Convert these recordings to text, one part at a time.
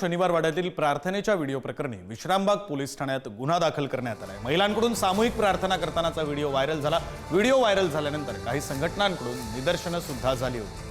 शनिवार वाड्यातील प्रार्थनेच्या व्हिडिओ प्रकरणी विश्रामबाग पोलीस ठाण्यात गुन्हा दाखल करण्यात आलाय. महिलांकडून सामूहिक प्रार्थना करतानाचा व्हिडिओ व्हायरल झाला. व्हिडिओ व्हायरल झाल्यानंतर काही संघटनांकडून निदर्शनं सुद्धा झाली होती.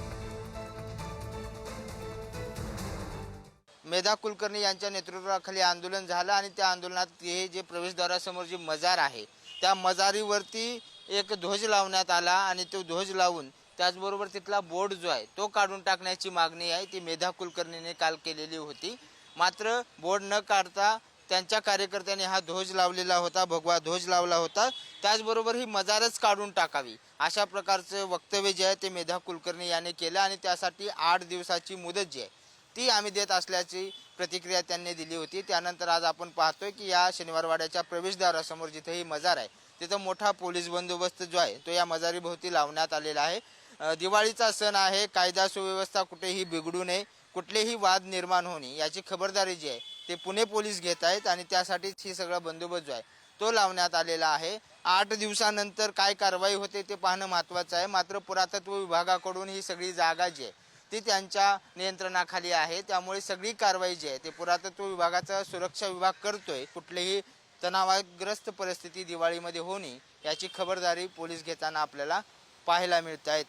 मेधा कुलकर्णी यांच्या नेतृत्वाखाली आंदोलन झालं आणि त्या आंदोलनात हे जे प्रवेशद्वारासमोर जे मजार आहे त्या मजारीवरती एक ध्वज लावण्यात आला आणि तो ध्वज लावून त्याचबरोबर तिथला बोर्ड जो आहे तो काढून टाकण्याची मागणी आहे. ती मेधा कुलकर्णीने काल केलेली होती. मात्र बोर्ड न काढता त्यांच्या कार्यकर्त्यांनी हा ध्वज लावलेला होता भगवा ध्वज लावला होता. त्याचबरोबर ही मजारच काढून टाकावी. अशा प्रकारचं वक्तव्य जे आहे ते मेधा कुलकर्णी याने केलं आणि त्यासाठी आठ दिवसाची मुदत जी आहे ती आम्ही देत असल्याची प्रतिक्रिया त्यांनी दिली होती. त्यानंतर आज आपण पाहतोय की या शनिवारवाड्याच्या प्रवेशद्वारासमोर जिथे ही मजार आहे तिथं मोठा पोलीस बंदोबस्त जो आहे तो या मजारीभोवती लावण्यात आलेला आहे. दिवाळीचा सण आहे कायदा सुव्यवस्था कुठेही बिघडू नये कुठलेही वाद निर्माण होणे याची खबरदारी जी आहे ते पुणे पोलीस घेत आहेत आणि त्यासाठीच ही सगळा बंदोबस्त जो आहे तो लावण्यात आलेला आहे. आठ दिवसानंतर काय कारवाई होते ते पाहणं महत्त्वाचं आहे. मात्र पुरातत्व विभागाकडून ही सगळी जागा जी आहे ती त्यांच्या नियंत्रणाखाली आहे. त्यामुळे सगळी कारवाई जी आहे ते पुरातत्व विभागाचा सुरक्षा विभाग करतोय. कुठलीही तणावग्रस्त परिस्थिती दिवाळीमध्ये होणे याची खबरदारी पोलीस घेताना आपल्याला पाहायला मिळत आहेत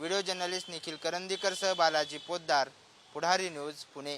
व्हिडिओ जर्नलिस्ट निखिल करंदीकर सह बालाजी पोद्दार पुढारी न्यूज पुणे.